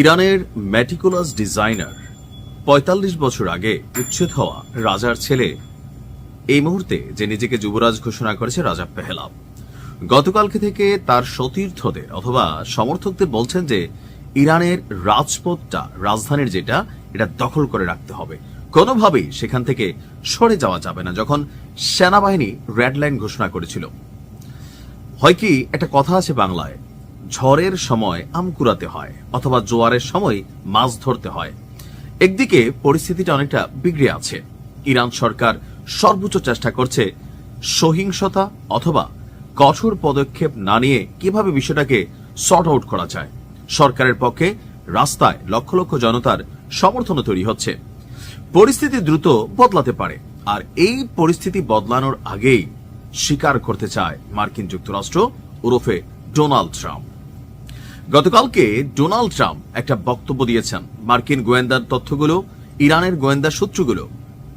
ইরানের meticulous designer পঁয়তাল্লিশ বছর আগে উচ্ছেদ হওয়া রাজার ছেলে। এই মুহূর্তে যে নিজেকে যুবরাজ ঘোষণা করেছে রাজা পেহলাব গতকালকে থেকে তার সতীর্থদের অথবা সমর্থকদের বলছেন যে ইরানের রাজপথটা, রাজধানীর যেটা, এটা দখল করে রাখতে হবে। কোনোভাবেই সেখান থেকে সরে যাওয়া যাবে না যখন সেনাবাহিনী রেড লাইন ঘোষণা করেছিল। হয় কি, একটা কথা আছে বাংলায় ঝড়ের সময় আম কুড়াতে হয় অথবা জোয়ারের সময় মাছ ধরতে হয়। একদিকে পরিস্থিতিটা অনেকটা বিগড়ে আছে। ইরান সরকার সর্বোচ্চ চেষ্টা করছে সহিংসতা অথবা কঠোর পদক্ষেপ না নিয়ে কীভাবে বিষয়টাকে সর্ট আউট করা যায়। সরকারের পক্ষে রাস্তায় লক্ষ লক্ষ জনতার সমর্থনও তৈরি হচ্ছে। পরিস্থিতি দ্রুত বদলাতে পারে আর এই পরিস্থিতি বদলানোর আগেই স্বীকার করতে চায় মার্কিন যুক্তরাষ্ট্র ওরফে ডোনাল্ড ট্রাম্প। গতকালকে ডোনাল্ড ট্রাম্প একটা বক্তব্য দিয়েছেন। মার্কিন গোয়েন্দার তথ্যগুলো, ইরানের গোয়েন্দা সূত্রগুলো,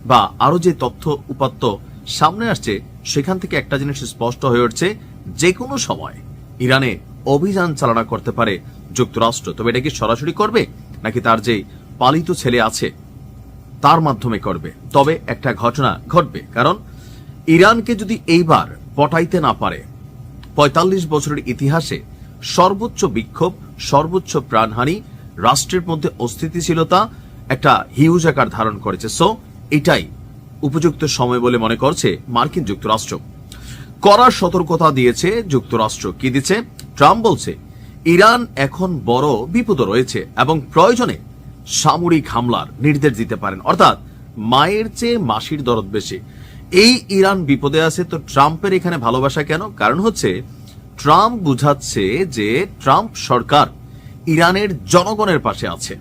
বা আরও যে তথ্য উপাত্ত সামনে আসছে, সেখান থেকে একটা জিনিস স্পষ্ট হয়ে উঠছে, যে কোনো সময় ইরানে অভিযান চালনা করতে পারে যুক্তরাষ্ট্র। তবে এটা কি সরাসরি করবে, নাকি তার যে পালিত ছেলে আছে, তার মাধ্যমে করবে? তবে একটা ঘটনা ঘটবে, কারণ ইরানকে যদি এইবার পটাইতে না পারে, পঁয়তাল্লিশ বছরের ইতিহাসে সর্বোচ্চ বিক্ষোভ, সর্বোচ্চ প্রাণহানি, রাষ্ট্রের মধ্যে অস্থিতিশীলতা একটা হিউজ আকার ধারণ করেছে। সো এটাই উপযুক্ত সময় বলে মনে করছে মার্কিন যুক্তরাষ্ট্র। করার সতর্কতা দিয়েছে যুক্তরাষ্ট্র। কি দিচ্ছে? ট্রাম্প বলছে, ইরান এখন বড় বিপদ রয়েছে এবং প্রয়োজনে সামরিক হামলার নির্দেশ দিতে পারেন। অর্থাৎ মায়ের চেয়ে মাসির দরদ বেশি। এই ইরান বিপদে আছে তো ট্রাম্পের এখানে ভালোবাসা কেন? কারণ হচ্ছে ট্রাম্প বুঝাচ্ছে যে ট্রাম্প সরকার ইরানের জনগণের পাশে আছে।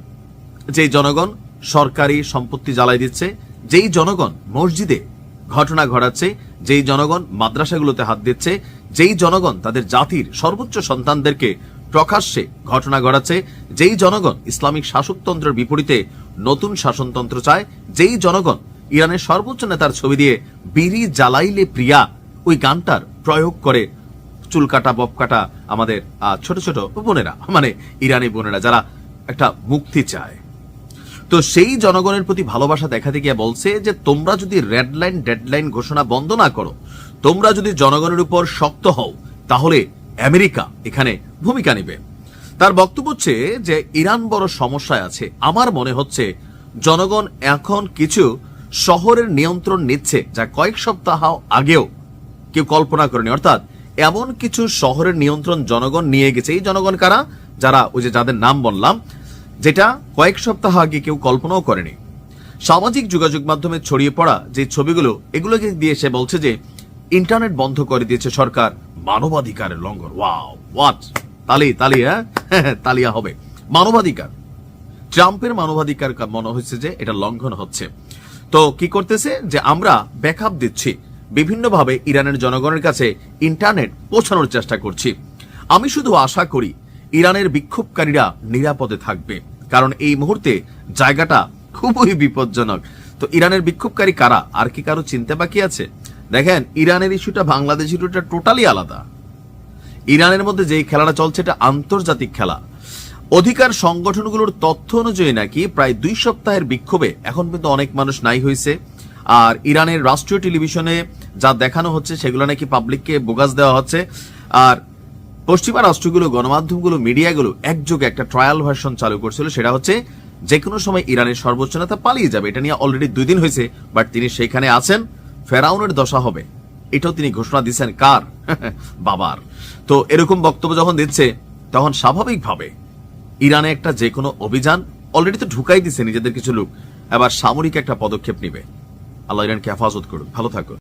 যেই জনগণ সরকারি সম্পত্তি জ্বালাই দিচ্ছে, যেই জনগণ মসজিদে ঘটনা ঘটাচ্ছে, যেই জনগণ মাদ্রাসাগুলোতে হাত দিচ্ছে, যেই জনগণ তাদের জাতির সর্বোচ্চ সন্তানদেরকে প্রকাশ্যে ঘটনা ঘটাচ্ছে, যেই জনগণ ইসলামিক শাসকতন্ত্রের বিপরীতে নতুন শাসনতন্ত্র চায়, যেই জনগণ ইরানের সর্বোচ্চ নেতার ছবি দিয়ে বিড়ি জ্বালাইলে প্রিয়া ওই গানটার প্রয়োগ করে চুল কাটা বব কাটা আমাদের ছোট ছোট বোনেরা মানে ইরানি বোনেরা, যারা একটা মুক্তি চায়। তো সেই জনগণের প্রতি ভালোবাসা দেখাতে গিয়ে বলছে যে, তোমরা যদি রেড লাইন, ডেড লাইন ঘোষণা বন্ধ না করো, তোমরা যদি জনগণের উপর শক্ত হও, তাহলে আমেরিকা এখানে ভূমিকা নেবে। তার বক্তব্য হচ্ছে যে, ইরান বড় সমস্যায় আছে। আমার মনে হচ্ছে জনগণ এখন কিছু শহরের নিয়ন্ত্রণ নিচ্ছে, যা কয়েক সপ্তাহ আগেও কেউ কল্পনা করেনি। অর্থাৎ এমন কিছু শহরের নিয়ন্ত্রণ জনগণ নিয়ে গেছে। এই জনগণ কারা? যারা ওই যে যাদের নাম বললাম, যেটা কয়েক সপ্তাহ আগে কেউ কল্পনাও করেনি। সামাজিক যোগাযোগ মাধ্যমে ছড়িয়ে পড়া যে ছবিগুলো, এগুলোকে দিয়ে সে বলছে যে, ইন্টারনেট বন্ধ করে দিয়েছে সরকার মানবাধিকারের লঙ্ঘন। ওয়াও তালি তালি হ্যাঁ? তালিয়া হবে। মানবাধিকার। ট্রাম্পের মানবাধিকার মনে হচ্ছে যে এটা লঙ্ঘন হচ্ছে। তো কি করতেছে? যে আমরা ব্যাকআপ দিচ্ছি। বিভিন্নভাবে ইরানের জনগণের কাছে ইন্টারনেট পৌঁছানোর চেষ্টা করছি। আমি শুধু আশা করি, ইরানের বিক্ষোভকারীরা নিরাপদে থাকবে। কারণ এই মুহূর্তে জায়গাটা খুবই বিপজ্জনক। তো ইরানের বিক্ষোভকারী কারা? আর কি কারও চিনতে বাকি আছে? দেখেন, ইরানের ইস্যুটা বাংলাদেশ ইস্যুটা টোটালি আলাদা। ইরানের মধ্যে যেই খেলাটা চলছে, এটা আন্তর্জাতিক খেলা। অধিকার সংগঠনগুলোর তথ্য অনুযায়ী নাকি প্রায় দুই সপ্তাহের বিক্ষোভে এখন কিন্তু অনেক মানুষ নাই হয়েছে আর ইরানের রাষ্ট্রীয় টেলিভিশনে যা দেখানো হচ্ছে সেগুলো নাকি পাবলিককে বোগাস দেওয়া হচ্ছে। আর পশ্চিমা রাষ্ট্রগুলো, গণমাধ্যমগুলো, মিডিয়াগুলো একযোগে একটা ট্রায়াল ভার্সন চালু করছিল। সেটা হচ্ছে যে কোনো সময় ইরানের সর্বোচ্চ নেতা পালিয়ে যাবে। এটা নিয়ে অলরেডি দুই দিন হয়েছে বাট তিনি সেখানে আছেন। ফেরাউনের দশা হবে। এটাও তিনি ঘোষণা দিচ্ছেন কার? বাবার। তো এরকম বক্তব্য যখন দিচ্ছে, তখন স্বাভাবিকভাবে ইরানে একটা যে কোনো অভিযান অলরেডি তো ঢুকাই দিছে নিজেদের কিছু লোক। এবার সামরিক একটা পদক্ষেপ নিবে। আল্লাহ ইরানকে হেফাজত করুক ভালো থাকুন।